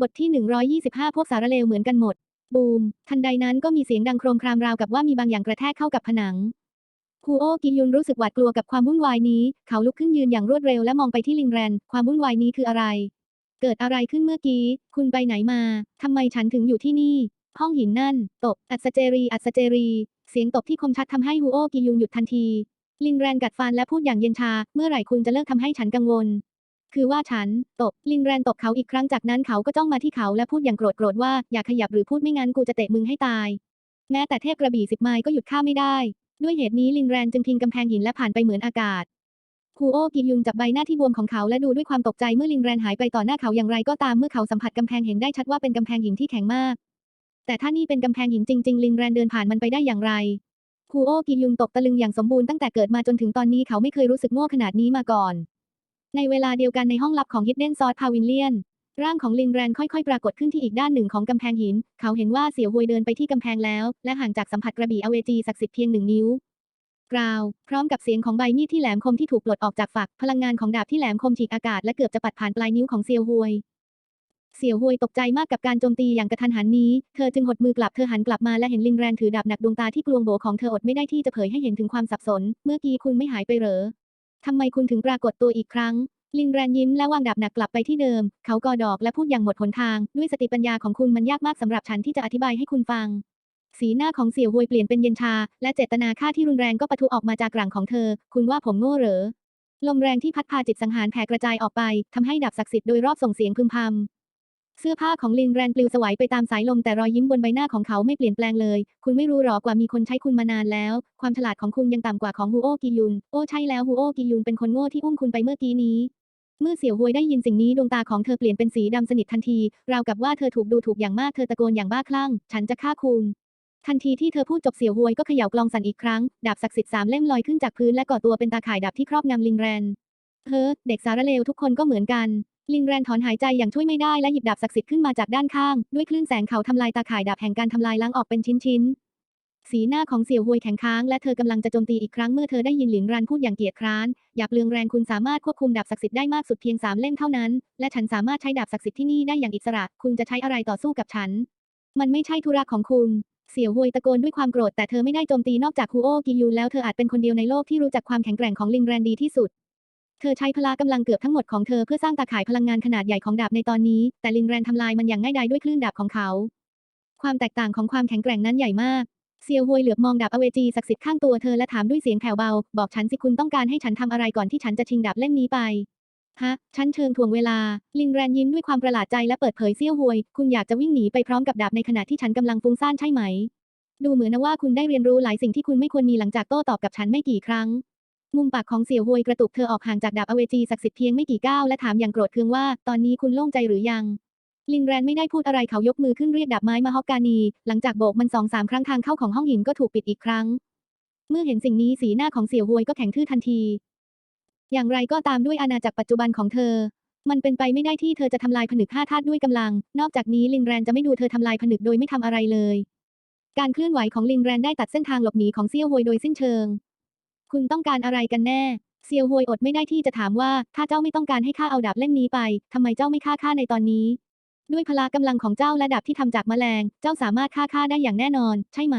บทที่ 125 พวกสารเลวเหมือนกันหมด บูม ทันใดนั้นก็มีเสียงดังโครมครามราวกับว่ามีบางอย่างกระแทกเข้ากับผนังคูโอกิยุนรู้สึกหวาดกลัวกับความวุ่นวายนี้ เขาลุกขึ้นยืนอย่างรวดเร็วและมองไปที่ลิงแรน ความวุ่นวายนี้คืออะไร เกิดอะไรขึ้นเมื่อกี้ คุณไปไหนมา ทำไมฉันถึงอยู่ที่นี่ ห้องหินนั่น ตบ อัศเจรี อัศเจรี เสียงตบที่คมชัดทำให้ฮูโอกิยุนหยุดทันที ลิงแรนกัดฟันและพูดอย่างเย็นชา เมื่อไหร่คุณจะเลิกทำให้ฉันกังวล คือว่าฉัน ตบ ลิงแรนตบเขาอีกครั้งจากนั้นเขาก็จ้องมาที่เขาและพูดอย่างโกรธโกรธว่าอย่าขยับหรือพูดไม่งั้นกูจะเตะมึงให้ตาย แม้แต่เทพกระบี่สิบไม้ก็หยุดข้าไม่ได้ ด้วยเหตุนี้ลิงแรนจึงพิงกำแพงหินและผ่านไปเหมือนอากาศคูโอกิยุนจับใบหน้าที่บวมของเขาและดูด้วยความตกใจเมื่อลิงแรนหายไปต่อหน้าเขาอย่างไรก็ตามเมื่อเขาสัมผัสกำแพงเห็นได้ชัดว่าเป็นกำแพงหินที่แข็งมาก แต่ถ้านี่เป็นกำแพงหินจริง ๆ ลิงแรนเดินผ่านมันไปได้อย่างไรคูโอกิยุนตกตะลึงอย่างสมบูรณ์ตั้งแต่เกิดมาจนถึงตอนนี้เขาไม่เคยรู้สึกโง่ขนาดนี้มาก่อน ในเวลาเดียวกันในห้องลับของฮิดเด้นซอสพาวินเลียน ร่างของลิงแรนค่อยๆ ปรากฏขึ้นที่อีกด้านหนึ่งของกำแพงหิน เขาเห็นว่าเสี่ยวฮวยเดินไปที่กำแพงแล้ว และห่างจากสัมผัสกระบี่อเวจีศักดิ์สิทธิ์เพียงหนึ่งนิ้วกราว พร้อมกับเสียงของใบมีดที่แหลมคมที่ถูกปลดออกจากฝัก พลังงานของดาบที่แหลมคมฉีกอากาศและเกือบจะปัดผ่านปลายนิ้วของเซียวฮวย เสี่ยวฮวยตกใจมากกับการโจมตีอย่างกระทันหันนี้ เธอจึงหดมือกลับ เธอหันกลับมาและเห็นลิงแรนถือดาบหนักดวงตาที่กลวงโบของเธออดไม่ได้ที่จะเผยให้เห็นถึงความสับสน เมื่อกี้คุณไม่หายไปเหรอ ทำไมคุณถึงปรากฏตัวอีกครั้ง ลิงแรนยิ้มและวางดาบหนักกลับไปที่เดิม เขากอดอกและพูดอย่างหมดหนทาง ด้วยสติปัญญาของคุณมันยากมากสำหรับฉันที่จะอธิบายให้คุณฟัง สีหน้าของเสี่ยวฮวยเปลี่ยนเป็นเย็นชา และเจตนาฆ่าที่รุนแรงก็ปะทุออกมาจากหลังของเธอ คุณว่าผมโง่เหรอ ลมแรงที่พัดพาจิตสังหารแผ่กระจายออกไปทำให้ดาบศักดิ์สิทธิ์โดยรอบส่งเสียงพึมพำเสื้อผ้าของลินแรนปลิวสวายไปตามสายลมแต่รอยยิ้มบนใบหน้าของเขาไม่เปลี่ยนแปลงเลย คุณไม่รู้หรอกว่ามีคนใช้คุณมานานแล้ว ความฉลาดของคุณยังต่ำกว่าของฮูโอกิยุน โอ้ใช่แล้วฮูโอกิยุนเป็นคนโง่ที่อุ้มคุณไปเมื่อกี้นี้ เมื่อเสี่ยวฮวยได้ยินสิ่งนี้ดวงตาของเธอเปลี่ยนเป็นสีดำสนิททันที ราวกับว่าเธอถูกดูถูกอย่างมากเธอตะโกนอย่างบ้าคลั่ง ฉันจะฆ่าคุณ ทันทีที่เธอพูดจบเสี่ยวฮวยก็เขย่ากลองสั่นอีกครั้ง ดาบศักดิ์สิทธิ์สามเล่มลอยขึ้นจากพื้นและก่อตัวเป็นตาข่ายดาบที่ครอบงำลิงแรน เฮ้อเด็กสารเลวทุกคนก็เหมือนกัน ลิงแรนถอนหายใจอย่างช่วยไม่ได้และหยิบดาบศักดิ์สิทธิ์ขึ้นมาจากด้านข้าง ด้วยคลื่นแสงเขาทำลายตาข่ายดาบแห่งการทำลายล้างออกเป็นชิ้นๆ สีหน้าของเสี่ยวฮวยแข็งค้างและเธอกำลังจะโจมตีอีกครั้งเมื่อเธอได้ยินหลินรันพูดอย่างเกียจคร้านอย่าเลืองแรงคุณสามารถควบคุมดาบศักดิ์สิทธิ์ได้มากสุดเพียงสามเล่มเท่านั้น และฉันสามารถใช้ดาบศักดิ์สิทธิ์ที่นี่ได้อย่างอิสระ คุณจะใช้อะไรต่อสู้กับฉัน มันไม่ใช่ธุระของคุณ เสี่ยวฮวยตะโกนด้วยความโกรธแต่เธอไม่ได้โจมตีนอกจากคูโอกิยูแล้วเธออาจเป็นคนเดียวในโลกที่รู้จักความแข็งแกร่งของลิงแรนดีที่สุดเธอใช้พละกำลังเกือบทั้งหมดของเธอเพื่อสร้างตาข่ายพลังงานขนาดใหญ่ของดาบในตอนนี้ แต่ลิงแรนทำลายมันอย่างง่ายดายด้วยคลื่นดาบของเขา ความแตกต่างของความแข็งแกร่งนั้นใหญ่มาก เซียวฮวยเหลือบมองดาบอเวจีศักดิ์สิทธิ์ข้างตัวเธอและถามด้วยเสียงแผ่วเบา บอกฉันสิคุณต้องการให้ฉันทำอะไรก่อนที่ฉันจะชิงดาบเล่มนี้ไป ฮะ ฉันเชิงถ่วงเวลา ลิงแรนยิ้มด้วยความประหลาดใจและเปิดเผยเซียวฮวย คุณอยากจะวิ่งหนีไปพร้อมกับดาบในขณะที่ฉันกำลังฟุ้งซ่านใช่ไหม ดูเหมือนนะว่าคุณได้เรียนรู้หลายสิ่งที่คุณไม่ควรมีหลังจากโต้ตอบกับฉันไม่กี่ครั้ง มุมปากของเสี่ยวฮวยกระตุกเธอออกห่างจากดาบอเวจีศักดิ์สิทธิ์เพียงไม่กี่ก้าวและถามอย่างโกรธเคืองว่า ตอนนี้คุณโล่งใจหรือยัง ลิงแรนไม่ได้พูดอะไรเขายกมือขึ้นเรียกดาบไม้มาฮอกกานี หลังจากโบกมันสองสามครั้งทางเข้าของห้องหินก็ถูกปิดอีกครั้ง เมื่อเห็นสิ่งนี้สีหน้าของเสี่ยวฮวยก็แข็งทื่อทันที อย่างไรก็ตามด้วยอาณาจักรปัจจุบันของเธอ มันเป็นไปไม่ได้ที่เธอจะทำลายผนึกห้าธาตุด้วยกำลัง นอกจากนี้ลิงแรนจะไม่ดูเธอทำลายผนึกโดยไม่ทำอะไรเลย การเคลื่อนไหวของลิงแรนได้ตัดเส้นทางหลบหนีของเซี่ยวฮวยโดยสิ้นเชิง คุณต้องการอะไรกันแน่เซียวฮวยอดไม่ได้ที่จะถามว่า ถ้าเจ้าไม่ต้องการให้ข้าเอาดาบเล่มนี้ไป ทำไมเจ้าไม่ฆ่าข้าในตอนนี้ ด้วยพละกำลังของเจ้าและดาบที่ทำจากแมลง เจ้าสามารถฆ่าข้าได้อย่างแน่นอน ใช่ไหม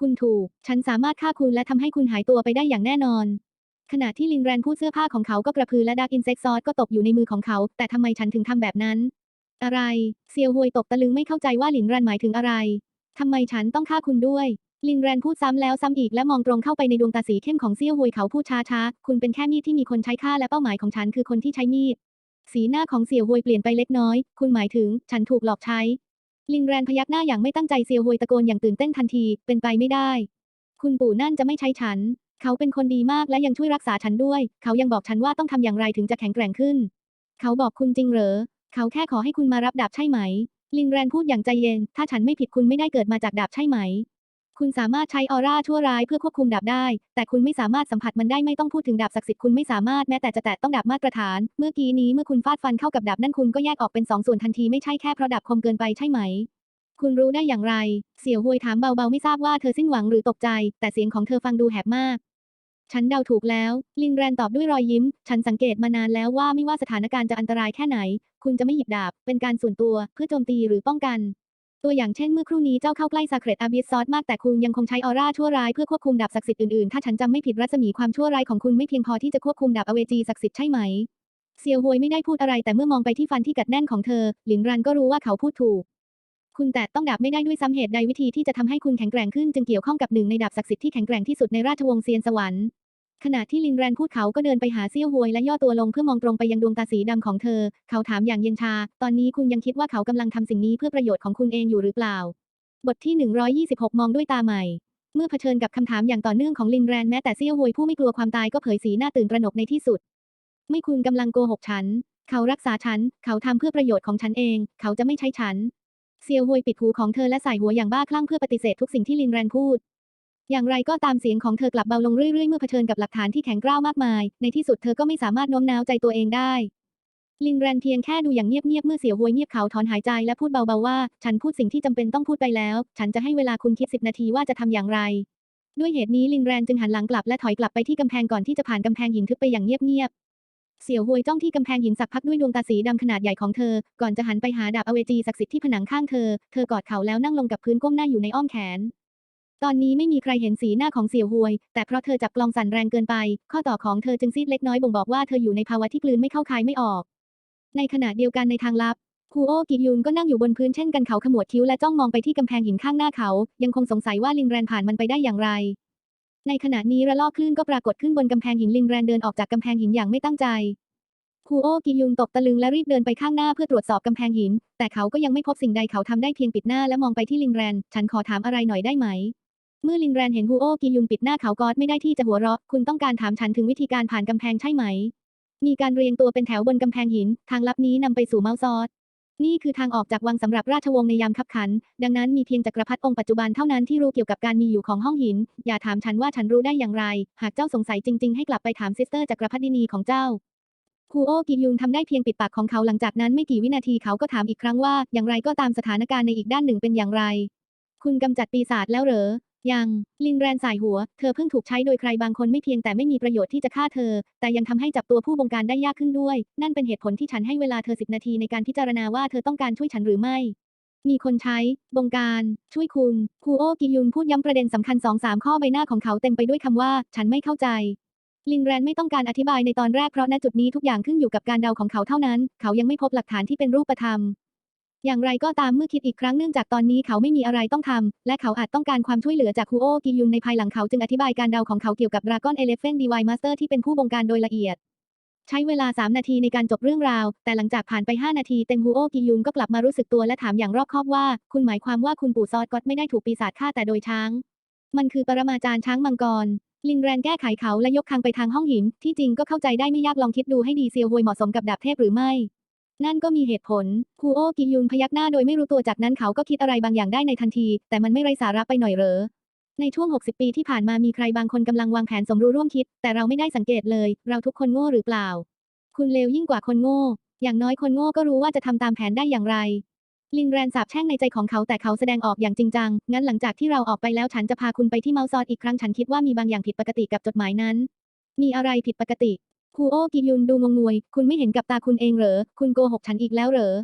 คุณถูก ฉันสามารถฆ่าคุณและทำให้คุณหายตัวไปได้อย่างแน่นอน ขณะที่ลิงแรนพูดเสื้อผ้าของเขาก็กระพือและดาร์กอินเซ็กซอสก็ตกอยู่ในมือของเขา แต่ทำไมฉันถึงทำแบบนั้น อะไร เซียวฮวยตกตะลึงไม่เข้าใจว่าลินรันหมายถึงอะไรทำไมฉันต้องฆ่าคุณด้วย ลินแรนพูดซ้ำแล้วซ้ำอีกและมองตรงเข้าไปในดวงตาสีเข้มของเซี่ยวฮวยเขาพูดช้าๆ คุณเป็นแค่มีดที่มีคนใช้ฆ่าและเป้าหมายของฉันคือคนที่ใช้มีด สีหน้าของเสี่ยวฮวยเปลี่ยนไปเล็กน้อย คุณหมายถึง ฉันถูกหลอกใช้ ลิงแรนพยักหน้าอย่างไม่ตั้งใจเซียวฮวยตะโกนอย่างตื่นเต้นทันที เป็นไปไม่ได้ คุณปู่นั่นจะไม่ใช้ฉัน เขาเป็นคนดีมากและยังช่วยรักษาฉันด้วย เขายังบอกฉันว่าต้องทำอย่างไรถึงจะแข็งแกร่งขึ้น เขาบอกคุณจริงเหรอ เขาแค่ขอให้คุณมารับดาบใช่ไหม ลิงแรนพูดอย่างใจเย็น ถ้าฉันไม่ผิดคุณไม่ได้เกิดมาจากดาบใช่ไหม คุณสามารถใช้ออร่าชั่วร้ายเพื่อควบคุมดาบได้ แต่คุณไม่สามารถสัมผัสมันได้ไม่ต้องพูดถึงดาบศักดิ์สิทธิ์คุณไม่สามารถแม้แต่จะแตะต้องดาบมาตรฐาน เมื่อกี้นี้เมื่อคุณฟาดฟันเข้ากับดาบนั่นคุณก็แยกออกเป็นสองส่วนทันทีไม่ใช่แค่เพราะดาบคมเกินไปใช่ไหม คุณรู้ได้อย่างไร เสี่ยวฮวยถามเบาๆไม่ทราบว่าเธอสิ้นหวังหรือตกใจ แต่เสียงของเธอฟังดูแหบมากฉันเดาถูกแล้ว ลินแรนตอบด้วยรอยยิ้ม ฉันสังเกตมานานแล้วว่าไม่ว่าสถานการณ์จะอันตรายแค่ไหน คุณจะไม่หยิบดาบ เป็นการส่วนตัวเพื่อโจมตีหรือป้องกัน ตัวอย่างเช่นเมื่อครู่นี้เจ้าเข้าใกล้ซาเครตอาบิสซอสมากแต่คุณยังคงใช้ออร่าชั่วร้ายเพื่อควบคุมดาบศักดิ์สิทธิ์อื่นๆ ถ้าฉันจำไม่ผิดรัศมีความชั่วร้ายของคุณไม่เพียงพอที่จะควบคุมดาบอเวจีศักดิ์สิทธิ์ใช่ไหม เซียวฮวยไม่ได้พูดอะไรแต่เมื่อมองไปที่ฟันที่กัดแน่นของเธอ หลินรันก็รู้ว่าเขาพูดถูก คุณแตะต้องดาบไม่ได้ด้วยซ้ำเหตุใดวิธีที่จะทำให้คุณแข็งแกร่งขึ้นจึงเกี่ยวข้องกับหนึ่งในดาบศักดิ์สิทธิ์ที่แข็งแกร่งที่สุดในราชวงศ์เซียนสวรรค์ ขณะที่ลินแรนพูดเขาก็เดินไปหาเซี่ยวฮวยและย่อตัวลงเพื่อมองตรงไปยังดวงตาสีดำของเธอ เขาถามอย่างเย็นชา ตอนนี้คุณยังคิดว่าเขากำลังทำสิ่งนี้เพื่อประโยชน์ของคุณเองอยู่หรือเปล่า บทที่ 126 มองด้วยตาใหม่ เมื่อเผชิญกับคำถามอย่างต่อเนื่องของลินแรนแม้แต่เซี่ยวฮวยผู้ไม่กลัวความตายก็เผยสีหน้าตื่นตระหนกในที่สุด ไม่คุณกำลังโกหกฉัน เขารักษาฉัน เขาทำเพื่อประโยชน์ของฉันเอง เขาจะไม่ใช้ฉัน เซียวฮวยปิดหูของเธอและใส่หัวอย่างบ้าคลั่งเพื่อปฏิเสธทุกสิ่งที่ลินแรนพูด อย่างไรก็ตามเสียงของเธอกลับเบาลงเรื่อยๆ เมื่อเผชิญกับหลักฐานที่แข็งกร้าวมากมาย ในที่สุดเธอก็ไม่สามารถโน้มน้าวใจตัวเองได้ ลินแรนเพียงแค่ดูอย่างเงียบๆ เมื่อเสียวหวยเงียบเขาถอนหายใจและพูดเบาๆว่า ฉันพูดสิ่งที่จำเป็นต้องพูดไปแล้ว ฉันจะให้เวลาคุณคิดสิบนาทีว่าจะทำอย่างไร ด้วยเหตุนี้ลินแรนจึงหันหลังกลับและถอยกลับไปที่กำแพงก่อนที่จะผ่านกำแพงหินทึบไปอย่างเงียบๆ เสียวหวยจ้องที่กำแพงหินสักพักด้วยดวงตาสีดำขนาดใหญ่ของเธอ ก่อนจะหันไปหาดาบอเวจีศักดิ์สิทธิ์ที่ผนังข้างเธอ เธอกอดเขาแล้วนั่งลงกับพื้นก้มหน้าอยู่ในอ้อมแขน ตอนนี้ไม่มีใครเห็นสีหน้าของเสี่ยวหวย แต่เพราะเธอจับกลองสั่นแรงเกินไป ข้อต่อของเธอจึงซีดเล็กน้อยบ่งบอกว่าเธออยู่ในภาวะที่กลืนไม่เข้าคายไม่ออก ในขณะเดียวกันในทางลับคูโอกิยุนก็นั่งอยู่บนพื้นเช่นกันเขาขมวดคิ้วและจ้องมองไปที่กำแพงหินข้างหน้าเขา ยังคงสงสัยว่าลินแรนผ่านมันไปได้อย่างไร ในขณะนี้ระลอกคลื่นก็ปรากฏขึ้นบนกำแพงหินลินแรนเดินออกจากกำแพงหินอย่างไม่ตั้งใจคูโอกิยุนตกตะลึงและรีบเดินไปข้างหน้าเพื่อตรวจสอบกำแพงหิน แต่เขาก็ยังไม่พบสิ่งใดเขาทำได้เพียงปิดหน้าและมองไปที่ลินแรน ฉันขอถามอะไรหน่อยได้ไหม เมื่อลินแรนเห็นฮูโอกิยุนปิดหน้าเขากอดไม่ได้ที่จะหัวเราะ คุณต้องการถามฉันถึงวิธีการผ่านกำแพงใช่ไหม มีการเรียงตัวเป็นแถวบนกำแพงหิน ทางลับนี้นำไปสู่เมาซอสนี่คือทางออกจากวังสำหรับราชวงศ์ในยามคับขัน ดังนั้นมีเพียงจักรพรรดิองค์ปัจจุบันเท่านั้นที่รู้เกี่ยวกับการมีอยู่ของห้องหิน อย่าถามฉันว่าฉันรู้ได้อย่างไร หากเจ้าสงสัยจริง ๆ ให้กลับไปถามซิสเตอร์จักรพรรดินีของเจ้าคูโอกิยุนทำได้เพียงปิดปากของเขาหลังจากนั้นไม่กี่วินาทีเขาก็ถามอีกครั้งว่า อย่างไรก็ตามสถานการณ์ในอีกด้านหนึ่งเป็นอย่างไร คุณกำจัดปีศาจแล้วเหรอ ยัง ลินแรนสายหัว เธอเพิ่งถูกใช้โดยใครบางคนไม่เพียงแต่ไม่มีประโยชน์ที่จะฆ่าเธอ แต่ยังทำให้จับตัวผู้บงการได้ยากขึ้นด้วย นั่นเป็นเหตุผลที่ฉันให้เวลาเธอสิบนาทีในการพิจารณาว่าเธอต้องการช่วยฉันหรือไม่ มีคนใช้ บงการ ช่วยคุณ คูโอกิยุนพูดย้ำประเด็นสำคัญสองสามข้อใบหน้าของเขาเต็มไปด้วยคำว่า ฉันไม่เข้าใจลินแรนไม่ต้องการอธิบายในตอนแรกเพราะณจุดนี้ทุกอย่างขึ้นอยู่กับการเดาของเขาเท่านั้น เขายังไม่พบหลักฐานที่เป็นรูปธรรม อย่างไรก็ตามเมื่อคิดอีกครั้งเนื่องจากตอนนี้เขาไม่มีอะไรต้องทำและเขาอาจต้องการความช่วยเหลือจากคูโอกิยุนในภายหลังเขาจึงอธิบายการเดาของเขาเกี่ยวกับ Dragon Elephant Divine Master ที่เป็นผู้บงการโดยละเอียด ใช้เวลา 3 นาทีในการจบเรื่องราว แต่หลังจากผ่านไป 5 นาทีเต็งฮูโอกิยุนก็กลับมารู้สึกตัวและถามอย่างรอบคอบว่า คุณหมายความว่าคุณปู่ซอดก็ไม่ได้ถูกปีศาจฆ่าแต่โดยช้าง มันคือปรมาจารย์ช้างมังกรลินแรนแก้ไขเขาและยกคางไปทางห้องหิน ที่จริงก็เข้าใจได้ไม่ยากลองคิดดูให้ดีเซียวฮวยเหมาะสมกับดาบเทพหรือไม่ นั่นก็มีเหตุผลคูโอกิยุนพยักหน้าโดยไม่รู้ตัวจากนั้นเขาก็คิดอะไรบางอย่างได้ในทันที แต่มันไม่ไร้สาระไปหน่อยเหรอ ในช่วง 60 ปีที่ผ่านมามีใครบางคนกำลังวางแผนสมรู้ร่วมคิด แต่เราไม่ได้สังเกตเลย เราทุกคนโง่หรือเปล่า คุณเลวยิ่งกว่าคนโง่ อย่างน้อยคนโง่ก็รู้ว่าจะทำตามแผนได้อย่างไร ลินแรนสาบแช่งในใจของเขาแต่เขาแสดงออกอย่างจริงจัง งั้นหลังจากที่เราออกไปแล้วฉันจะพาคุณไปที่เมาซอดอีกครั้งฉันคิดว่ามีบางอย่างผิดปกติกับจดหมายนั้น มีอะไรผิดปกติ คูโอกิยุนดูงงงวย คุณไม่เห็นกับตาคุณเองเหรอ คุณโกหกฉันอีกแล้วเหรอ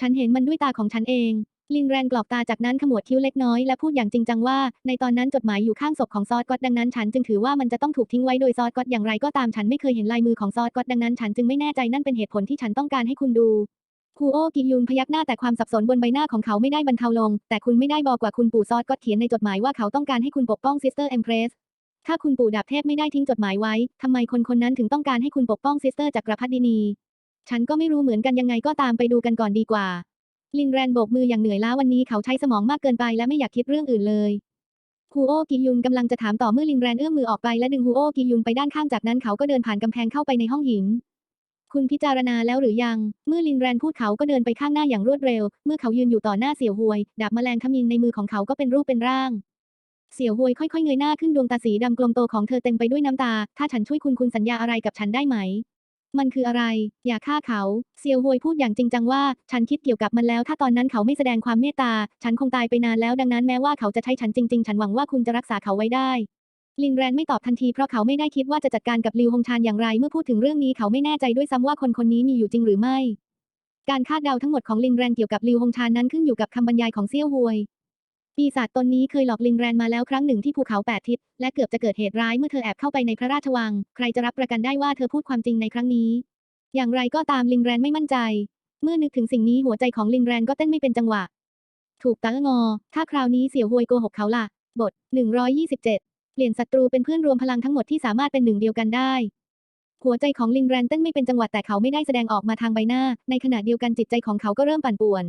ฉันเห็นมันด้วยตาของฉันเอง ลินแรนกรอกตาจากนั้นขมวดคิ้วเล็กน้อยและพูดอย่างจริงจังว่า ในตอนนั้นจดหมายอยู่ข้างศพของซอสก็ดังนั้นฉันจึงถือว่ามันจะต้องถูกทิ้งไว้โดยซอสก็อตอย่างไรก็ตามฉันไม่เคยเห็นลายมือของซอสก็ดังนั้นฉันจึงไม่แน่ใจนั่นเป็นเหตุผลที่ฉันต้องการให้คุณดูคูโอกิยุนพยักหน้าแต่ความสับสนบนใบหน้าของเขาไม่ได้บรรเทาลง แต่คุณไม่ได้บอกว่าคุณปู่ซอสก็เขียนในจดหมายว่าเขาต้องการให้คุณปกป้องซิสเตอร์เอ็มเพรส ถ้าคุณปู่ดาบเทพไม่ได้ทิ้งจดหมายไว้ ทำไมคนคนนั้นถึงต้องการให้คุณปกป้องซิสเตอร์จักรพรรดินี ฉันก็ไม่รู้เหมือนกันยังไงก็ตามไปดูกันก่อนดีกว่า ลินแรนโบกมืออย่างเหนื่อยล้าวันนี้เขาใช้สมองมากเกินไปและไม่อยากคิดเรื่องอื่นเลยฮูโอกิยุนกำลังจะถามต่อเมื่อลินแรนเอื้อมมือออกไปและดึงฮูโอกิยุนไปด้านข้างจากนั้นเขาก็เดินผ่านกำแพงเข้าไปในห้องหิน คุณพิจารณาแล้วหรือยัง เมื่อลินแรนพูดเขาก็เดินไปข้างหน้าอย่างรวดเร็ว เมื่อเขายืนอยู่ต่อหน้าเสี่ยวหวย ดาบแมลงขมิงในมือของเขาก็เป็นรูปเป็นร่าง เสี่ยวหวยค่อยๆเงยหน้าขึ้นดวงตาสีดำกลมโตของเธอเต็มไปด้วยน้ำตา ถ้าฉันช่วยคุณคุณสัญญาอะไรกับฉันได้ไหม มันคืออะไร อย่าฆ่าเขาเซียวฮวยพูดอย่างจริงจังว่า ฉันคิดเกี่ยวกับมันแล้ว ถ้าตอนนั้นเขาไม่แสดงความเมตตา ฉันคงตายไปนานแล้ว ดังนั้นแม้ว่าเขาจะใช้ฉันจริง ๆ ฉันหวังว่าคุณจะรักษาเขาไว้ได้ ลินแรนไม่ตอบทันทีเพราะเขาไม่ได้คิดว่าจะจัดการกับลิวฮงชานอย่างไร เมื่อพูดถึงเรื่องนี้เขาไม่แน่ใจด้วยซ้ำว่าคนคนนี้มีอยู่จริงหรือไม่ การคาดเดาทั้งหมดของลินแรนเกี่ยวกับลิวฮงชานนั้นขึ้นอยู่กับคำบรรยายของเซี่ยวฮวย ปีศาจตนนี้เคยหลอกลินแรนมาแล้วครั้งหนึ่งที่ภูเขาแปดทิศและเกือบจะเกิดเหตุร้ายเมื่อเธอแอบเข้าไปในพระราชวัง ใครจะรับประกันได้ว่าเธอพูดความจริงในครั้งนี้ อย่างไรก็ตามลินแรนไม่มั่นใจ เมื่อนึกถึงสิ่งนี้หัวใจของลินแรนก็เต้นไม่เป็นจังหวะ ถูกตางอ ถ้าคราวนี้เสี่ยวฮวยโกหกเขาล่ะ บท 127 เปลี่ยนศัตรูเป็นเพื่อนรวมพลังทั้งหมดที่สามารถเป็นหนึ่งเดียวกันได้ หัวใจของลินแรนเต้นไม่เป็นจังหวะแต่เขาไม่ได้แสดงออกมาทางใบหน้า ในขณะเดียวกันจิตใจของเขาก็เริ่มปั่นป่วน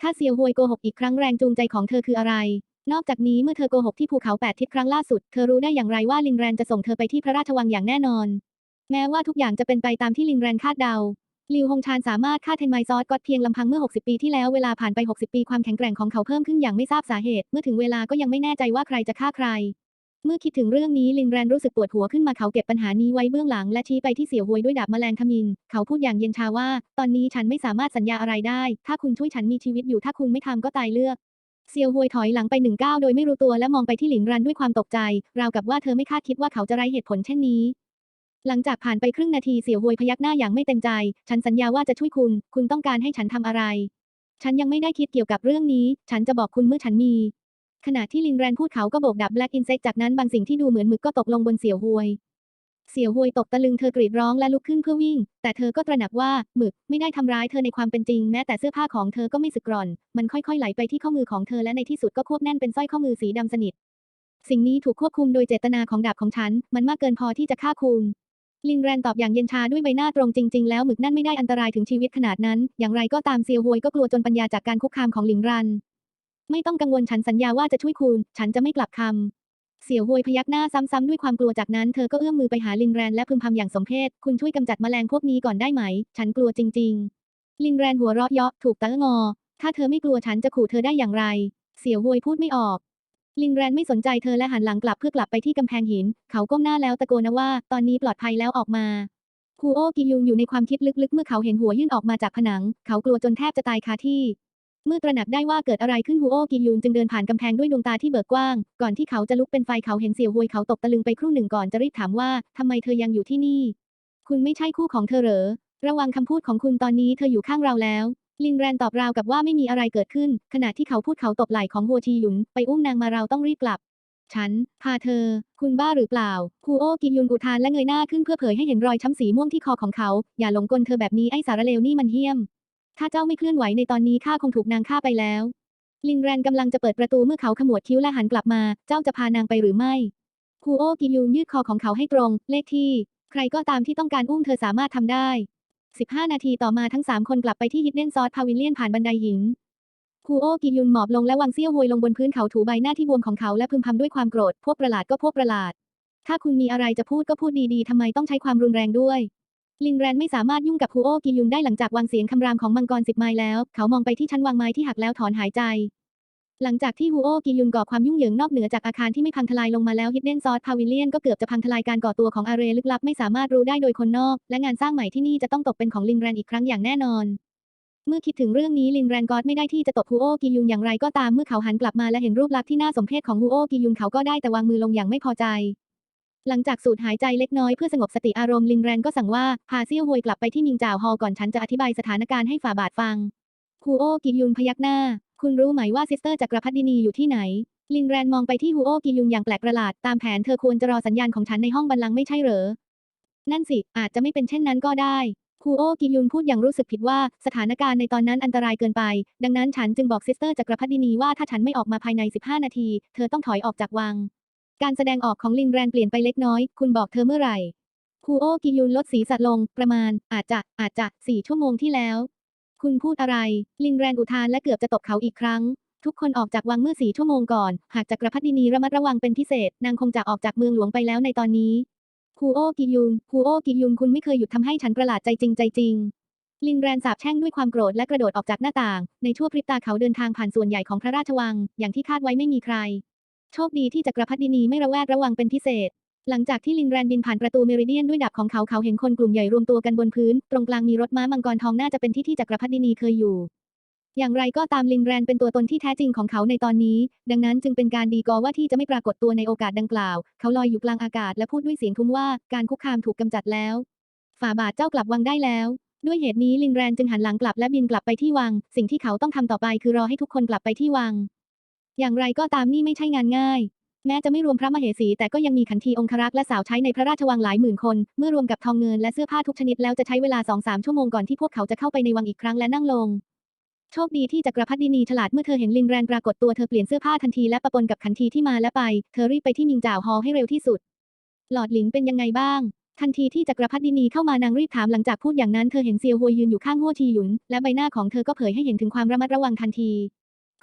ถ้าเซียวฮวยโกหกอีกครั้งแรงจูงใจของเธอคืออะไร นอกจากนี้เมื่อเธอโกหกที่ภูเขาแปดทิศครั้งล่าสุด เธอรู้ได้อย่างไรว่าลิงแรนจะส่งเธอไปที่พระราชวังอย่างแน่นอน แม้ว่าทุกอย่างจะเป็นไปตามที่ลิงแรนคาดเดาลิวฮงชานสามารถฆ่าเทนไมซอสก็เพียงลำพังเมื่อ 60 ปีที่แล้วเวลาผ่านไป 60 ปีความแข็งแกร่งของเขาเพิ่มขึ้นอย่างไม่ทราบสาเหตุ เมื่อถึงเวลาก็ยังไม่แน่ใจว่าใครจะฆ่าใคร เมื่อคิดถึงเรื่องนี้ลินแรนรู้สึกปวดหัวขึ้นมาเขาเก็บปัญหานี้ไว้เบื้องหลังและชี้ไปที่เสี่ยวหวยด้วยดาบแมลงทมิน เขาพูดอย่างเย็นชาว่า ตอนนี้ฉันไม่สามารถสัญญาอะไรได้ ถ้าคุณช่วยฉันมีชีวิตอยู่ถ้าคุณไม่ทำก็ตายเลือกเซียวฮวยถอยหลังไปหนึ่งก้าวโดยไม่รู้ตัวและมองไปที่หลินรันด้วยความตกใจ ราวกับว่าเธอไม่คาดคิดว่าเขาจะไร้เหตุผลเช่นนี้ หลังจากผ่านไปครึ่งนาทีเสียวฮวยพยักหน้าอย่างไม่เต็มใจ ฉันสัญญาว่าจะช่วยคุณ คุณต้องการให้ฉันทำอะไร ฉันยังไม่ได้คิดเกี่ยวกับเรื่องนี้ ฉันจะบอกคุณเมื่อฉันมี ขณะที่ลินแรนพูดเขาก็โบกดับแบล็กอินเซกจากนั้นบางสิ่งที่ดูเหมือนหมึกก็ตกลงบนเสี่ยวฮวย เสี่ยวฮวยตกตะลึงเธอกรีดร้องและลุกขึ้นเพื่อวิ่ง แต่เธอก็ตระหนักว่าหมึกไม่ได้ทำร้ายเธอในความเป็นจริงแม้แต่เสื้อผ้าของเธอก็ไม่สึกกร่อน มันค่อยๆไหลไปที่ข้อมือของเธอและในที่สุดก็ควบแน่นเป็นสร้อยข้อมือสีดำสนิท สิ่งนี้ถูกควบคุมโดยเจตนาของดาบของฉัน มันมากเกินพอที่จะฆ่าคุณลินแรนตอบอย่างเย็นชาด้วยใบหน้าตรงจริง ๆ แล้วหมึกนั่นไม่ได้อันตรายถึงชีวิตขนาดนั้น อย่างไรก็ตามเซียวฮวยก็กลัวจนปัญญาจากการคุกคามของหลิงรัน ไม่ต้องกังวลฉันสัญญาว่าจะช่วยคุณ ฉันจะไม่กลับคำ เสี่ยวฮวยพยักหน้าซ้ำๆด้วยความกลัวจากนั้นเธอก็เอื้อมมือไปหาลินแรนและพึมพำอย่างสมเพช คุณช่วยกำจัดแมลงพวกนี้ก่อนได้ไหม ฉันกลัวจริง ๆ ลินแรนหัวเราะเยาะถูกตะงอ ถ้าเธอไม่กลัวฉันจะขู่เธอได้อย่างไร เสี่ยวฮวยพูดไม่ออก ลินแรนไม่สนใจเธอและหันหลังกลับเพื่อกลับไปที่กำแพงหิน เขาก้มหน้าแล้วตะโกนว่า ตอนนี้ปลอดภัยแล้วออกมาคูโอกิยุงอยู่ในความคิดลึกๆ เมื่อเขาเห็นหัวยื่นออกมาจากผนัง เขากลัวจนแทบจะตายคาที่ เมื่อตระหนักได้ว่าเกิดอะไรขึ้นฮูโอกิยุนจึงเดินผ่านกำแพงด้วยดวงตาที่เบิกกว้าง ก่อนที่เขาจะลุกเป็นไฟเขาเห็นเสี่ยวฮวยเขาตกตะลึงไปครู่หนึ่งก่อนจะรีบถามว่าทำไมเธอยังอยู่ที่นี่ คุณไม่ใช่คู่ของเธอเหรอ ระวังคำพูดของคุณตอนนี้เธออยู่ข้างเราแล้ว ลินแรนตอบราวกับว่าไม่มีอะไรเกิดขึ้น ขณะที่เขาพูดเขาตบไหล่ของฮัวทีหยุน ไปอุ้มนางมาเราต้องรีบกลับ ฉัน พาเธอ คุณบ้าหรือเปล่าคูโอกิยุนอุทานและเงยหน้าขึ้นเพื่อเผยให้เห็นรอยช้ำสีม่วงที่คอของเขา อย่าหลงกลเธอแบบนี้ไอ้สารเลวนี่มันเหี้ยม ถ้าเจ้าไม่เคลื่อนไหวในตอนนี้ข้าคงถูกนางฆ่าไปแล้ว ลินแรนกำลังจะเปิดประตูเมื่อเขาขมวดคิ้วและหันกลับมา เจ้าจะพานางไปหรือไม่คูโอกิยุนยืดคอของเขาให้ตรง เลขที่ ใครก็ตามที่ต้องการอุ้มเธอสามารถทำได้ 15 นาทีต่อมาทั้ง 3 คนกลับไปที่ฮิดเด้นซอสพาวิเลียนผ่านบันไดหินคูโอกิยุนหมอบลงและวางเซี่ยวหวยลงบนพื้นเขาถูใบหน้าที่บวมของเขาและพึมพำด้วยความโกรธ พวกประหลาดก็พวกประหลาด ถ้าคุณมีอะไรจะพูดก็พูดดีๆทำไมต้องใช้ความรุนแรงด้วย ลินแรนไม่สามารถยุ่งกับคูโอกิยุนได้หลังจากวางเสียงคำรามของมังกรสิบไม้แล้ว เขามองไปที่ชั้นวางไม้ที่หักแล้วถอนหายใจ หลังจากที่ฮูโอกิยุนก่อความยุ่งเหยิงนอกเหนือจากอาคารที่ไม่พังทลายลงมาแล้วฮิดเด้นซอสพาวิเลียนก็เกือบจะพังทลายการก่อตัวของอาเรลึกลับไม่สามารถรู้ได้โดยคนนอก และงานสร้างใหม่ที่นี่จะต้องตกเป็นของลินแรนอีกครั้งอย่างแน่นอนเมื่อคิดถึงเรื่องนี้ลินแรนก็ไม่ได้ที่จะตบฮูโอกิยุนอย่างไรก็ตามเมื่อเขาหันกลับมาและเห็นรูปลักษณ์ที่น่าสมเพชของฮูโอกิยุนเขาก็ได้แต่วางมือลงอย่างไม่พอใจ หลังจากสูดหายใจเล็กน้อยเพื่อสงบสติอารมณ์ลินแรนก็สั่งว่า พาเซี่ยวฮวยกลับไปที่มิงจ่าวฮอลก่อนฉันจะอธิบายสถานการณ์ให้ฝ่าบาทฟังฮูโอกิยุนพยักหน้า คุณรู้ไหมว่าซิสเตอร์จักรพรรดินีอยู่ที่ไหน ลินแรนมองไปที่ฮูโอกิยุงอย่างแปลกประหลาด ตามแผนเธอควรจะรอสัญญาณของฉันในห้องบัลลังก์ไม่ใช่เหรอ นั่นสิ อาจจะไม่เป็นเช่นนั้นก็ได้ฮูโอกิยุนพูดอย่างรู้สึกผิดว่าสถานการณ์ในตอนนั้นอันตรายเกินไป ดังนั้นฉันจึงบอกซิสเตอร์จักรพรรดินีว่าถ้าฉันไม่ออกมาภายใน 15 นาที เธอต้องถอยออกจากวัง การแสดงออกของลินแรนเปลี่ยนไปเล็กน้อย คุณบอกเธอเมื่อไหร่ฮูโอกิยุนลดสีสัตว์ลง ประมาณ อาจจะ อาจจะสี่ชั่วโมงที่แล้ว คุณพูดอะไร ลินแรนอุทานและเกือบจะตกเขาอีกครั้ง ทุกคนออกจากวังเมื่อสี่ชั่วโมงก่อน หากจักรพรรดินีระมัดระวังเป็นพิเศษ นางคงจะออกจากเมืองหลวงไปแล้วในตอนนี้ฮูโอกิยุนฮูโอกิยุนคุณไม่เคยหยุดทำให้ฉันประหลาดใจจริงใจจริงลินแรนสาบแช่งด้วยความโกรธและกระโดดออกจากหน้าต่าง ในชั่วพริบตาเขาเดินทางผ่านส่วนใหญ่ของพระราชวัง อย่างที่คาดไว้ไม่มีใคร โชคดีที่จักรพรรดินีไม่ระแวดระวังเป็นพิเศษ หลังจากที่ลินแรนบินผ่านประตูเมริเดียนด้วยดาบของเขาเขาเห็นคนกลุ่มใหญ่รวมตัวกันบนพื้น ตรงกลางมีรถม้ามังกรทองน่าจะเป็นที่ที่จักรพรรดินีเคยอยู่ อย่างไรก็ตามลินแรนเป็นตัวตนที่แท้จริงของเขาในตอนนี้ ดังนั้นจึงเป็นการดีกอว่าที่จะไม่ปรากฏตัวในโอกาสดังกล่าว เขาลอยอยู่กลางอากาศและพูดด้วยเสียงทุ้มว่าการคุกคามถูกกำจัดแล้ว ฝ่าบาทเจ้ากลับวังได้แล้วด้วยเหตุนี้ลินแรนจึงหันหลังกลับและบินกลับไปที่วัง สิ่งที่เขาต้องทำต่อไปคือรอให้ทุกคนกลับไปที่วัง อย่างไรก็ตามนี่ไม่ใช่งานง่าย แม้จะไม่รวมพระมเหสี แต่ก็ยังมีขันทีองครักษ์และสาวใช้ในพระราชวังหลายหมื่นคน เมื่อรวมกับทองเงินและเสื้อผ้าทุกชนิดแล้วจะใช้เวลา2-3ชั่วโมงก่อนที่พวกเขาจะเข้าไปในวังอีกครั้งและนั่งลงโชคดีที่จักรพรรดินีฉลาดเมื่อเธอเห็นลินแรนปรากฏตัวเธอเปลี่ยนเสื้อผ้าทันทีและประปนกับขันทีที่มาและไป เธอรีบไปที่มิงจ่าวฮอลให้เร็วที่สุด หลอดหลินเป็นยังไงบ้าง ทันทีที่จักรพรรดินีเข้ามานางรีบถามหลังจากพูดอย่างนั้นเธอเห็นเซียวฮวยยืนอยู่ข้างหัวทีหยุนและใบหน้าของเธอก็เผยให้เห็นถึงความระมัดระวังทันที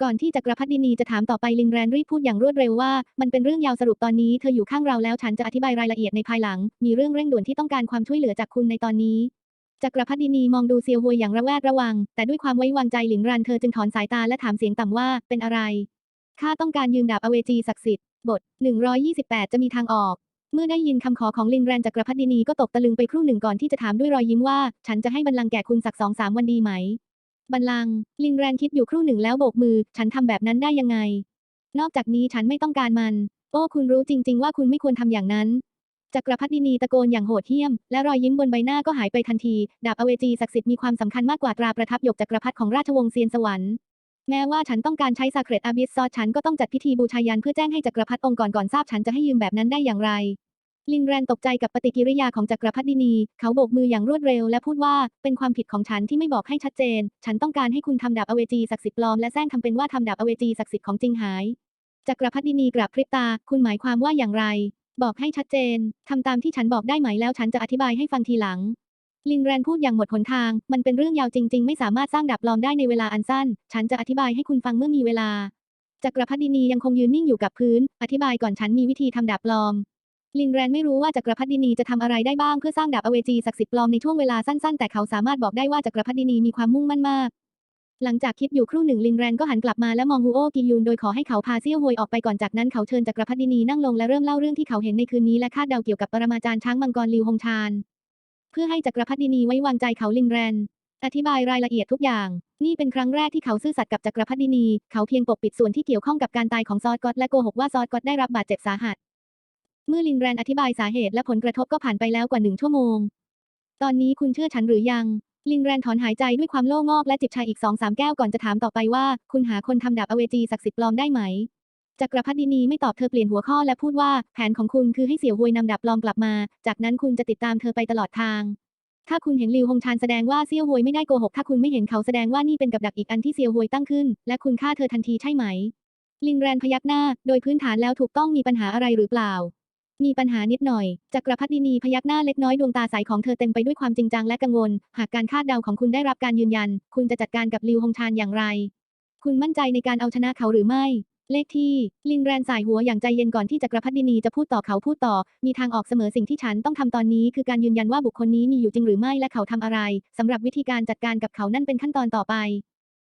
ก่อนที่จักรพรรดินีจะถามต่อไปลินแรนรีพูดอย่างรวดเร็วว่า มันเป็นเรื่องยาวสรุปตอนนี้เธออยู่ข้างเราแล้วฉันจะอธิบายรายละเอียดในภายหลัง มีเรื่องเร่งด่วนที่ต้องการความช่วยเหลือจากคุณในตอนนี้จักรพรรดินีมองดูเซียวฮวยอย่างระแวดระวัง แต่ด้วยความไว้วางใจหลินรันเธอจึงถอนสายตาและถามเสียงต่ำว่าเป็นอะไรข้าต้องการยืมดาบอเวจีศักดิ์สิทธิ์บท 128 จะมีทางออก เมื่อได้ยินคำขอของลินแรนจักรพรรดินีก็ตกตะลึงไปครู่หนึ่งก่อนที่จะถามด้วยรอยยิ้มว่า ฉันจะให้บัลลังก์แก่คุณสักสองสามวันดีไหม บัลลังก์ลินแรนคิดอยู่ครู่หนึ่งแล้วโบกมือ ฉันทำแบบนั้นได้ยังไง นอกจากนี้ฉันไม่ต้องการมัน โอ้คุณรู้จริง ๆ ว่าคุณไม่ควรทำอย่างนั้นจักรพรรดินีตะโกนอย่างโหดเหี้ยม และรอยยิ้มบนใบหน้าก็หายไปทันที ดาบอเวจีศักดิ์สิทธิ์มีความสำคัญมากกว่าตราประทับหยกจักรพรรดิของราชวงศ์เซียนสวรรค์แม้ว่าฉันต้องการใช้ซาเครตอาบิสซอฉันก็ต้องจัดพิธีบูชายันเพื่อแจ้งให้จักรพรรดิองค์ก่อนก่อนทราบฉันจะให้ยืมแบบนั้นได้อย่างไร ลินแรนตกใจกับปฏิกิริยาของจักรพรรดินี เขาโบกมืออย่างรวดเร็วและพูดว่า เป็นความผิดของฉันที่ไม่บอกให้ชัดเจน ฉันต้องการให้คุณทำดาบอเวจีศักดิ์สิทธิ์ปลอมและแซงทำเป็นว่าทำดาบอเวจีศักดิ์สิทธิ์ของจริงหาย จักรพรรดินีกราบพริบตา คุณหมายความว่าอย่างไร บอกให้ชัดเจน ทำตามที่ฉันบอกได้ไหมแล้วฉันจะอธิบายให้ฟังทีหลัง ลินแรนพูดอย่างหมดหนทาง มันเป็นเรื่องยาวจริง ๆ ไม่สามารถสร้างดาบปลอมได้ในเวลาอันสั้น ฉันจะอธิบายให้คุณฟังเมื่อมีเวลา จักรพรรดินียังคงยืนนิ่งอยู่กับพื้น อธิบายก่อนฉันมีวิธีทำดาบปลอม ลินแรนไม่รู้ว่าจักรพรรดินีจะทำอะไรได้บ้างเพื่อสร้างดาบอเวจีศักดิ์สิทธิ์ปลอมในช่วงเวลาสั้นๆ แต่เขาสามารถบอกได้ว่าจักรพรรดินีมีความมุ่งมั่นมาก หลังจากคิดอยู่ครู่หนึ่งลินแรนก็หันกลับมาและมองฮูโอกิยุนโดยขอให้เขาพาเซียวฮวยออกไปก่อนจากนั้นเขาเชิญจักรพรรดินีนั่งลงและเริ่มเล่าเรื่องที่เขาเห็นในคืนนี้และคาดเดาเกี่ยวกับปรมาจารย์ช้างมังกรลิวฮงชานเพื่อให้จักรพรรดินีไว้วางใจเขาลินแรนอธิบายรายละเอียดทุกอย่าง นี่เป็นครั้งแรกที่เขาซื่อสัตย์กับจักรพรรดินี เขาเพียงปกปิดส่วนที่เกี่ยวข้องกับการตายของซอสกอตและโกหกว่าซอสกอตได้รับบาดเจ็บสาหัส เมื่อลินแรนอธิบายสาเหตุและผลกระทบก็ผ่านไปแล้วกว่าหนึ่งชั่วโมง ตอนนี้คุณเชื่อฉันหรือยัง ลินแรนถอนหายใจด้วยความโล่งอกและจิบชาอีกสองสามแก้วก่อนจะถามต่อไปว่า คุณหาคนทำดาบอเวจีศักดิ์สิทธิ์ปลอมได้ไหมจักรพรรดินีไม่ตอบเธอเปลี่ยนหัวข้อและพูดว่า แผนของคุณคือให้เสี่ยวฮวยนำดาบปลอมกลับมา จากนั้นคุณจะติดตามเธอไปตลอดทาง ถ้าคุณเห็นลิวฮงชานแสดงว่าเซี่ยวฮวยไม่ได้โกหก ถ้าคุณไม่เห็นเขาแสดงว่านี่เป็นกับดักอีกอันที่เซี่ยวฮวยตั้งขึ้น และคุณฆ่าเธอทันทีใช่ไหม ลินแรนพยักหน้า โดยพื้นฐานแล้วถูกต้องมีปัญหาอะไรหรือเปล่า มีปัญหานิดหน่อย จักรพรรดินีพยักหน้าเล็กน้อยดวงตาใสของเธอเต็มไปด้วยความจริงจังและกังวล หากการคาดเดาของคุณได้รับการยืนยัน คุณจะจัดการกับลิวฮงชานอย่างไร คุณมั่นใจในการเอาชนะเขาหรือไม่ เลขที่ ลินแรนสายหัวอย่างใจเย็นก่อนที่จักรพรรดินีจะพูดต่อเขาพูดต่อ มีทางออกเสมอสิ่งที่ฉันต้องทำตอนนี้ คือการยืนยันว่าบุคคลนี้มีอยู่จริงหรือไม่และเขาทำอะไรสำหรับวิธีการจัดการกับเขานั่นเป็นขั้นตอนต่อไป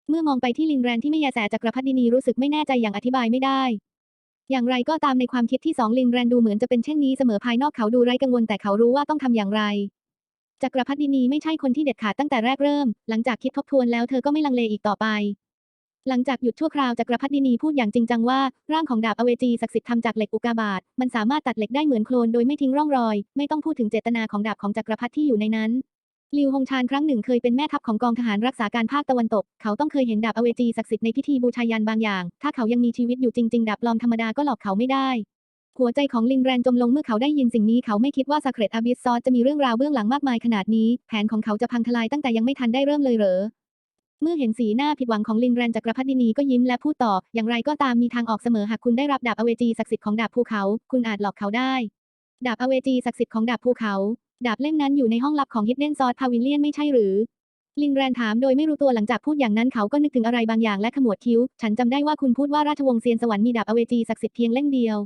เมื่อมองไปที่ลินแรนที่ไม่แยแสจักรพรรดินีรู้สึกไม่แน่ใจอย่างอธิบายไม่ได้ อย่างไรก็ตามในความคิดที่สองลินแรนดูเหมือนจะเป็นเช่นนี้เสมอภายนอกเขาดูไร้กังวลแต่เขารู้ว่าต้องทำอย่างไรจักรพรรดินีไม่ใช่คนที่เด็ดขาดตั้งแต่แรกเริ่ม หลังจากคิดทบทวนแล้วเธอก็ไม่ลังเลอีกต่อไป หลังจากหยุดชั่วคราวจักรพรรดินีพูดอย่างจริงจังว่า ร่างของดาบอเวจีศักดิ์สิทธิ์ทำจากเหล็กอุกาบาตมันสามารถตัดเหล็กได้เหมือนโคลนโดยไม่ทิ้งร่องรอย ไม่ต้องพูดถึงเจตนาของดาบของจักรพรรดิที่อยู่ในนั้น ลิวฮงชานครั้งหนึ่งเคยเป็นแม่ทัพของกองทหารรักษาการภาคตะวันตก เขาต้องเคยเห็นดาบอเวจีศักดิ์สิทธิ์ในพิธีบูชายันบางอย่าง ถ้าเขายังมีชีวิตอยู่จริง ๆ ดาบปลอมธรรมดาก็หลอกเขาไม่ได้ หัวใจของลินแรนจมลงเมื่อเขาได้ยินสิ่งนี้เขาไม่คิดว่าซาเครตอาบิสซอสจะมีเรื่องราวเบื้องหลังมากมายขนาดนี้ แผนของเขาจะพังทลายตั้งแต่ยังไม่ทันได้เริ่มเลยเหรอ เมื่อเห็นสีหน้าผิดหวังของลินแรนจักรพรรดินีก็ยิ้มและพูดต่อ อย่างไรก็ตามมีทางออกเสมอหากคุณได้รับดาบอเวจีศักดิ์สิทธิ์ของดาบภูเขา คุณอาจหลอกเขาได้ ดาบอเวจีศักดิ์สิทธิ์ของดาบภูเขา ดาบเล่มนั้นอยู่ในห้องลับของฮิดเด้นซอสพาวิเลียนไม่ใช่หรือ ลินแรนถามโดยไม่รู้ตัวหลังจากพูดอย่างนั้นเขาก็นึกถึงอะไรบางอย่างและขมวดคิ้ว ฉันจำได้ว่าคุณพูดว่าราชวงศ์เซียนสวรรค์มีดาบอเวจีศักดิ์สิทธิ์เพียงเล่มเดียว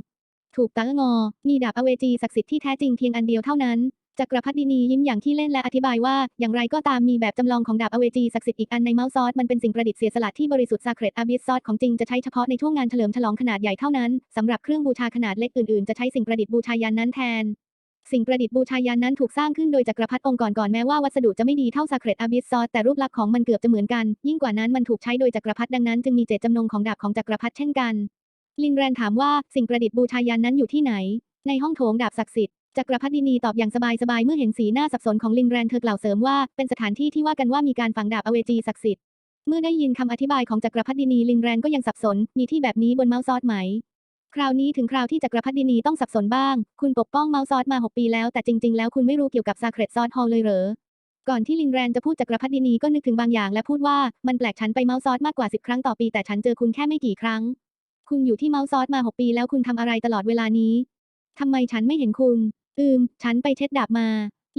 ถูกตางอ มีดาบอเวจีศักดิ์สิทธิ์ที่แท้จริงเพียงอันเดียวเท่านั้นจักรพรรดินียิ้มอย่างที่เล่นและอธิบายว่า อย่างไรก็ตามมีแบบจำลองของดาบอเวจีศักดิ์สิทธิ์อีกอันในเมาส์ซอสมันเป็นสิ่งประดิษฐ์เสียสละที่บริสุทธิ์ซาเครตอาบิสซอสของจริงจะใช้เฉพาะในช่วงงานเฉลิมฉลองขนาดใหญ่เท่านั้น สำหรับเครื่องบูชาขนาดเล็กอื่นๆ จะใช้สิ่งประดิษฐ์บูชายันนั้นแทน สิ่งประดิษฐ์บูชายันนั้นถูกสร้างขึ้นโดยจักรพรรดิองค์ก่อนก่อนแม้ว่าวัสดุจะไม่ดีเท่า Sacred Abyss Sword แต่รูปลักษณ์ของมันเกือบจะเหมือนกัน ยิ่งกว่านั้นมันถูกใช้โดยจักรพรรดิดังนั้นจึงมีเจตจำนงของดาบของจักรพรรดิเช่นกัน ลินแรนถามว่าสิ่งประดิษฐ์บูชายันนั้นอยู่ที่ไหน ในห้องโถงดาบศักดิ์สิทธิ์จักรพรรดินีตอบอย่างสบายๆเมื่อเห็นสีหน้าสับสนของลินแรนเธอกล่าวเสริมว่าเป็นสถานที่ที่ว่ากันว่ามีการฝังดาบอเวจีศักดิ์สิทธิ์เมื่อได้ยินคำอธิบายของจักรพรรดินีลินแรนก็ยังสับสน มีที่แบบนี้บนเมาส์ซอสไหม คราวนี้ถึงคราวที่จักรพรรดินีต้องสับสนบ้าง คุณปกป้องเมาส์ซอสมา 6 ปีแล้ว แต่จริง ๆ แล้วคุณไม่รู้เกี่ยวกับซาเครตซอสฮอลเลยเหรอ ก่อนที่ลินแรนจะพูดจักรพรรดินีก็นึกถึงบางอย่างและพูดว่ามันแปลกฉันไปเมาส์ซอสมากกว่า 10 ครั้งต่อปีแต่ฉันเจอคุณแค่ไม่กี่ครั้ง คุณอยู่ที่เมาส์ซอสมา 6 ปีแล้วคุณทำอะไรตลอดเวลานี้ทำไมฉันไม่เห็นคุณ อืม ฉันไปเช็ดดาบมา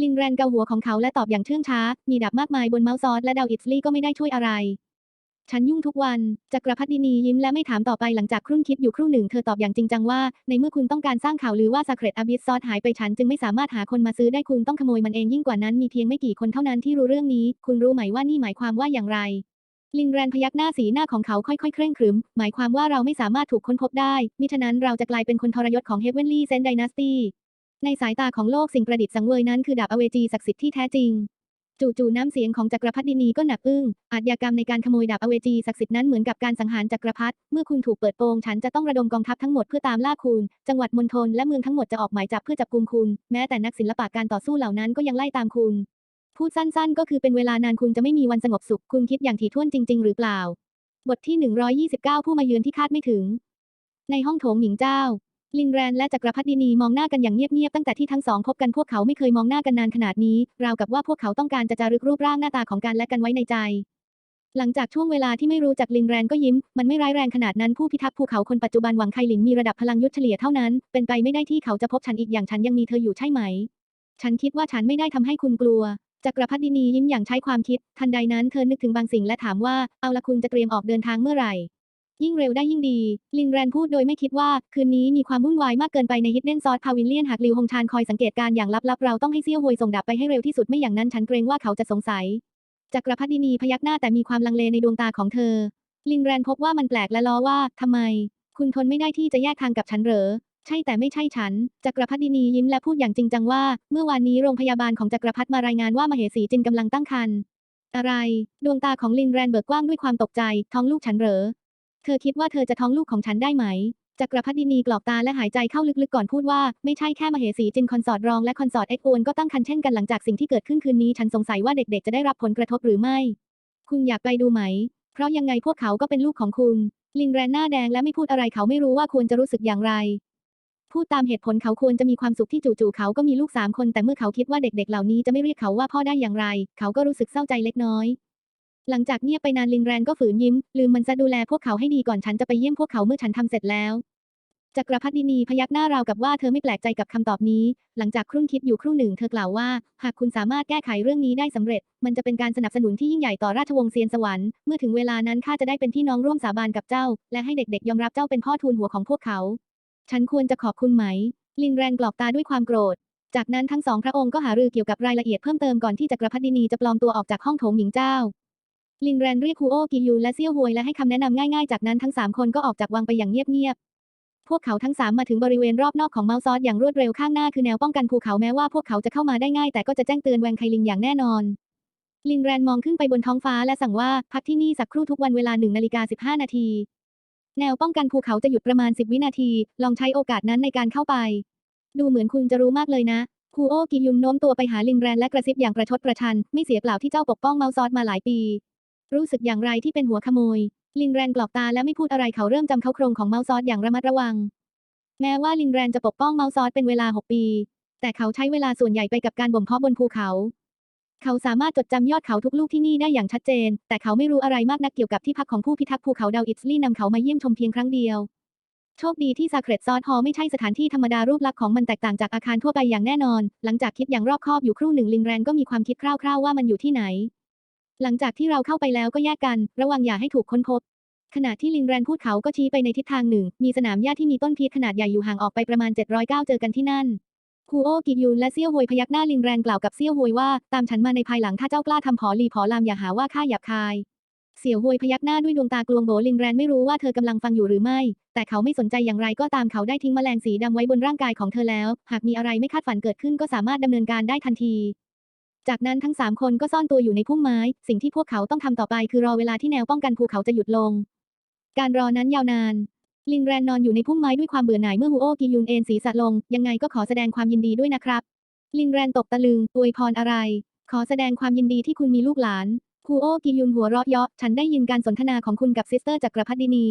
ลินแรนเกาหัวของเขาและตอบอย่างเชื่องช้า มีดาบมากมายบนเมาส์ซอสและดาวอิสลี่ก็ไม่ได้ช่วยอะไร ฉันยุ่งทุกวัน จักรพรรดินียิ้มและไม่ถามต่อไปหลังจากครุ่นคิดอยู่ครู่หนึ่งเธอตอบอย่างจริงจังว่า ในเมื่อคุณต้องการสร้างข่าวลือว่า Sacred Abyss Sword หายไปฉันจึงไม่สามารถหาคนมาซื้อได้คุณต้องขโมยมันเองยิ่งกว่านั้นมีเพียงไม่กี่คนเท่านั้นที่รู้เรื่องนี้ คุณรู้ไหมว่านี่หมายความว่าอย่างไร ลินแรนพยักหน้าสีหน้าของเขาค่อยๆ เคร่งครึม หมายความว่าเราไม่สามารถถูกค้นพบได้มิฉะนั้นเราจะกลายเป็นคนทรยศของ Heavenly Sen Dynasty ในสายตาของโลกสิ่งประดิษฐ์สังเวยนั้นคือดาบอเวจีศักดิ์สิทธิ์ที่แท้จริง จู่ๆน้ำเสียงของจักรพรรดินีก็หนักอึ้ง อาชญากรรมในการขโมยดาบอเวจีศักดิ์สิทธิ์นั้นเหมือนกับการสังหารจักรพรรดิ เมื่อคุณถูกเปิดโปงฉันจะต้องระดมกองทัพทั้งหมดเพื่อตามล่าคุณ จังหวัดมณฑลและเมืองทั้งหมดจะออกหมายจับเพื่อจับกุมคุณ แม้แต่นักศิลปะการต่อสู้เหล่านั้นก็ยังไล่ตามคุณ พูดสั้นๆ ก็คือเป็นเวลานานคุณจะไม่มีวันสงบสุข คุณคิดอย่างถี่ถ้วนจริง ๆ หรือเปล่า บทที่ 129 ผู้มาเยือนที่คาดไม่ถึง ในห้องโถงหมิงเจ้า ลินแรนและจักรพรรดินีมองหน้ากันอย่างเงียบๆตั้งแต่ที่ทั้งสองพบกันพวกเขาไม่เคยมองหน้ากันนานขนาดนี้ ราวกับว่าพวกเขาต้องการจะจารึกรูปร่างหน้าตาของกันและกันไว้ในใจ หลังจากช่วงเวลาที่ไม่รู้จักลินแรนก็ยิ้ม มันไม่ร้ายแรงขนาดนั้นผู้พิทักษ์ภูเขาคนปัจจุบันหวังไคหลินมีระดับพลังยุทธเฉลี่ยเท่านั้น เป็นไปไม่ได้ที่เขาจะพบฉันอีกอย่างฉันยังมีเธออยู่ใช่ไหม ฉันคิดว่าฉันไม่ได้ทำให้คุณกลัวจักรพรรดินียิ้มอย่างใช้ความคิด ทันใดนั้นเธอนึกถึงบางสิ่งและถามว่า เอาละคุณจะเตรียมออกเดินทางเมื่อไหร่ ยิ่งเร็วได้ยิ่งดี ลินแรนพูดโดยไม่คิดว่า คืนนี้มีความวุ่นวายมากเกินไปในฮิดเด้นซอสพาวิลเลียนหากลิวฮงชานคอยสังเกตการอย่างลับๆ เราต้องให้เซี่ยวฮวยส่งดาบไปให้เร็วที่สุดไม่อย่างนั้นฉันเกรงว่าเขาจะสงสัยจักรพรรดินีพยักหน้าแต่มีความลังเลในดวงตาของเธอ ลินแรนพบว่ามันแปลกและล้อว่าทำไม คุณทนไม่ได้ที่จะแยกทางกับฉันเหรอใช่แต่ไม่ใช่ฉัน จักรพรรดินียิ้มและพูดอย่างจริงจังว่า เมื่อวานนี้โรงพยาบาลของจักรพรรดิมารายงานว่ามเหสีจินกำลังตั้งครรภ์อะไร ดวงตาของลินแรนเบิกกว้างด้วยความตกใจ ท้องลูกฉันเหรอ เธอคิดว่าเธอจะท้องลูกของฉันได้ไหมจักรพรรดินีกรอกตาและหายใจเข้าลึกๆก่อนพูดว่า ไม่ใช่แค่มเหสีจินคอนสอร์ตรองและคอนสอร์ตเอ็กโอนก็ตั้งครรภ์เช่นกันหลังจากสิ่งที่เกิดขึ้นคืนนี้ฉันสงสัยว่าเด็กๆจะได้รับผลกระทบหรือไม่ คุณอยากไปดูไหม เพราะยังไงพวกเขาก็เป็นลูกของคุณ ลินแรนหน้าแดงและไม่พูดอะไรเขาไม่รู้ว่าควรจะรู้สึกอย่างไร พูดตามเหตุผลเขาควรจะมีความสุขที่จู่ๆเขาก็มีลูกสามคนแต่เมื่อเขาคิดว่าเด็กๆ เหล่านี้จะไม่เรียกเขาว่าพ่อได้อย่างไร เขาก็รู้สึกเศร้าใจเล็กน้อย หลังจากเงียบไปนานลินแรนก็ฝืนยิ้ม ลืมมันจะดูแลพวกเขาให้ดีก่อนฉันจะไปเยี่ยมพวกเขาเมื่อฉันทำเสร็จแล้วจักรพรรดินีพยักหน้าราวกับว่าเธอไม่แปลกใจกับคำตอบนี้ หลังจากครุ่นคิดอยู่ครู่หนึ่งเธอกล่าวว่า หากคุณสามารถแก้ไขเรื่องนี้ได้สำเร็จ มันจะเป็นการสนับสนุนที่ยิ่งใหญ่ต่อราชวงศ์เซียนสวรรค์เมื่อถึงเวลานั้นข้าจะได้เป็นพี่น้องร่วมสาบานกับเจ้า และให้เด็กๆ ยอมรับเจ้าเป็นพ่อทูลหัวของพวกเขา ฉันควรจะขอบคุณไหม ลินแรนกรอกตาด้วยความโกรธ จากนั้นทั้งสองพระองค์ก็หารือเกี่ยวกับรายละเอียดเพิ่มเติมก่อนที่จักรพรรดินีจะปลอมตัวออกจากห้องโถงหมิงเจ้า ลินแรนเรียกคูโอกิยูและเซี่ยวฮวยและให้คำแนะนำง่ายๆ จากนั้นทั้งสามคนก็ออกจากวังไปอย่างเงียบๆ พวกเขาทั้งสามมาถึงบริเวณรอบนอกของเมาซอสอย่างรวดเร็วข้างหน้าคือแนวป้องกันภูเขาแม้ว่าพวกเขาจะเข้ามาได้ง่ายแต่ก็จะแจ้งเตือนแวงไคลิงอย่างแน่นอน ลินแรนมองขึ้นไปบนท้องฟ้าและสั่งว่าพักที่นี่สักครู่ทุกวันเวลาหนึ่งนาฬิกาสิบห้านาที แนวป้องกันภูเขาจะหยุดประมาณสิบวินาที ลองใช้โอกาสนั้นในการเข้าไป ดูเหมือนคุณจะรู้มากเลยนะคูโอกิยุนโน้มตัวไปหาลินแรนและกระซิบอย่างประชดประชัน ไม่เสียเปล่าที่เจ้าปกป้องเมาซอสมาหลายปี รู้สึกอย่างไรที่เป็นหัวขโมย ลินแรนกรอกตาและไม่พูดอะไรเขาเริ่มจำเขาโครงของเมาซอสอย่างระมัดระวัง แม้ว่าลินแรนจะปกป้องเมาซอสเป็นเวลา 6 ปี แต่เขาใช้เวลาส่วนใหญ่ไปกับการบ่มเพาะบนภูเขา เขาสามารถจดจำยอดเขาทุกลูกที่นี่ได้อย่างชัดเจน แต่เขาไม่รู้อะไรมากนักเกี่ยวกับที่พักของผู้พิทักษ์ภูเขาดาวอิตสลี่นำเขามาเยี่ยมชมเพียงครั้งเดียว โชคดีที่ซาเครตซอสฮอไม่ใช่สถานที่ธรรมดารูปลักษณ์ของมันแตกต่างจากอาคารทั่วไปอย่างแน่นอน หลังจากคิดอย่างรอบคอบอยู่ครู่หนึ่งลินแรนก็มีความคิดคร่าวๆว่ามันอยู่ที่ไหน หลังจากที่เราเข้าไปแล้วก็แยกกัน ระวังอย่าให้ถูกค้นพบ ขณะที่ลินแรนพูดเขาก็ชี้ไปในทิศทางหนึ่ง มีสนามหญ้าที่มีต้นพีชขนาดใหญ่อยู่ห่างออกไปประมาณ 709 เจอกันที่นั่นคูโอกิยุนและเซี่ยวฮวยพยักหน้าลินแรนกล่าวกับเซี่ยวฮวยว่า ตามฉันมาในภายหลังถ้าเจ้ากล้าทำผอลีผอลามอย่าหาว่าข้าหยาบคาย เสี่ยวฮวยพยักหน้าด้วยดวงตากลวงโบลินแรนไม่รู้ว่าเธอกำลังฟังอยู่หรือไม่ แต่เขาไม่สนใจอย่างไรก็ตามเขาได้ทิ้งแมลงสีดำไว้บนร่างกายของเธอแล้ว หากมีอะไรไม่คาดฝันเกิดขึ้นก็สามารถดำเนินการได้ทันที จากนั้นทั้งสามคนก็ซ่อนตัวอยู่ในพุ่มไม้ สิ่งที่พวกเขาต้องทำต่อไปคือรอเวลาที่แนวป้องกันภูเขาจะหยุดลง การรอนั้นยาวนาน ลินแรนนอนอยู่ในพุ่มไม้ด้วยความเบื่อหน่ายเมื่อฮูโอกิยุนเอนศีรษะลง ยังไงก็ขอแสดงความยินดีด้วยนะครับ ลินแรนตกตะลึงอวยพรอะไร ขอแสดงความยินดีที่คุณมีลูกหลานฮูโอกิยุนหัวเราะเยาะฉันได้ยินการสนทนาของคุณกับซิสเตอร์จักรพรรดินี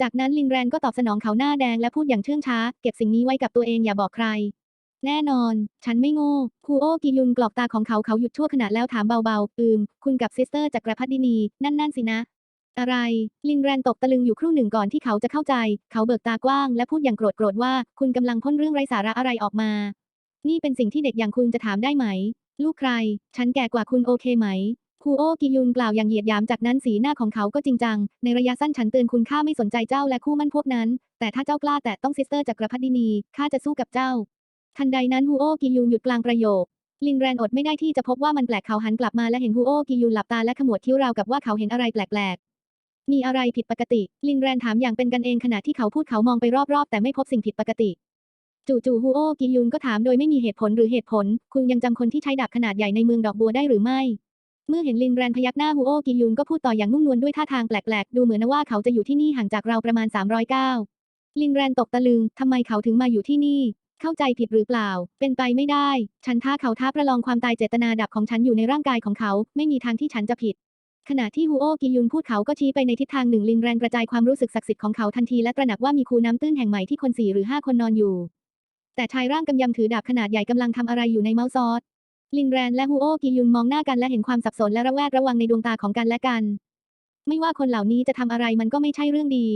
จากนั้นลินแรนก็ตอบสนองเขาหน้าแดงและพูดอย่างเชื่องช้า เก็บสิ่งนี้ไว้กับตัวเองอย่าบอกใคร แน่นอน ฉันไม่โง่คูโอกิยุนกรอกตาของเขาเขาหยุดชั่วขณะแล้วถามเบาๆ อืม คุณกับซิสเตอร์จักกระพรรดินี นั่นนั่นสินะ อะไร ลินแรนตกตะลึงอยู่ครู่หนึ่งก่อนที่เขาจะเข้าใจ เขาเบิกตากว้าง และพูดอย่างโกรธโกรธว่า คุณกำลังพ่นเรื่องไร้สาระอะไรออกมา นี่เป็นสิ่งที่เด็กอย่างคุณจะถามได้ไหม ลูกใคร ฉันแก่กว่าคุณโอเคไหมคูโอกิยุนกล่าวอย่างเหยียดหยามจากนั้นสีหน้าของเขาก็จริงจัง ในระยะสั้นฉันเตือนคุณข้าไม่สนใจเจ้าและคู่มั่นพวกนั้น แต่ถ้าเจ้ากล้าแตะต้องซิสเตอร์จักรพรรดินีข้าจะสู้กับเจ้า ทันใดนั้นฮูโอกิยุนหยุดกลางประโยค ลินแรนอดไม่ได้ที่จะพบว่ามันแปลกเขาหันกลับมาและเห็นฮูโอกิยุนหลับตาและขมวดคิ้วราวกับว่าเขาเห็นอะไรแปลกๆ มีอะไรผิดปกติ ลินแรนถามอย่างเป็นกันเองขณะที่เขาพูดเขามองไปรอบๆ แต่ไม่พบสิ่งผิดปกติ จู่ๆฮูโอกิยุนก็ถามโดยไม่มีเหตุผลหรือเหตุผล คุณยังจำคนที่ใช้ดาบขนาดใหญ่ในเมืองดอกบัวได้หรือไม่เมื่อเห็นลินแรนพยักหน้าฮูโอกิยุนก็พูดต่ออย่างนุ่มนวลด้วยท่าทางแปลกๆ ดูเหมือนว่าเขาจะอยู่ที่นี่ห่างจากเราประมาณ300ก้าวลินแรนตกตะลึงทำไมเขาถึงมาอยู่ที่นี่ เข้าใจผิดหรือเปล่า เป็นไปไม่ได้ ฉันท้าเขาท้าประลองความตายเจตนาดับของฉันอยู่ในร่างกายของเขา ไม่มีทางที่ฉันจะผิด ขณะที่ฮูโอกิยุนพูดเขาก็ชี้ไปในทิศทางหนึ่งลินแรนกระจายความรู้สึกศักดิ์สิทธิ์ของเขาทันทีและตระหนักว่ามีคูน้ำตื้นแห่งใหม่ที่คนสี่หรือห้าคนนอนอยู่ แต่ชายร่างกำยำถือดาบขนาดใหญ่กำลังทำอะไรอยู่ในเมาส์ซอสลินแรนและฮูโอกิยุนมองหน้ากันและเห็นความสับสนและระแวดระวังในดวงตาของกันและกัน ไม่ว่าคนเหล่านี้จะทำอะไรมันก็ไม่ใช่เรื่องดี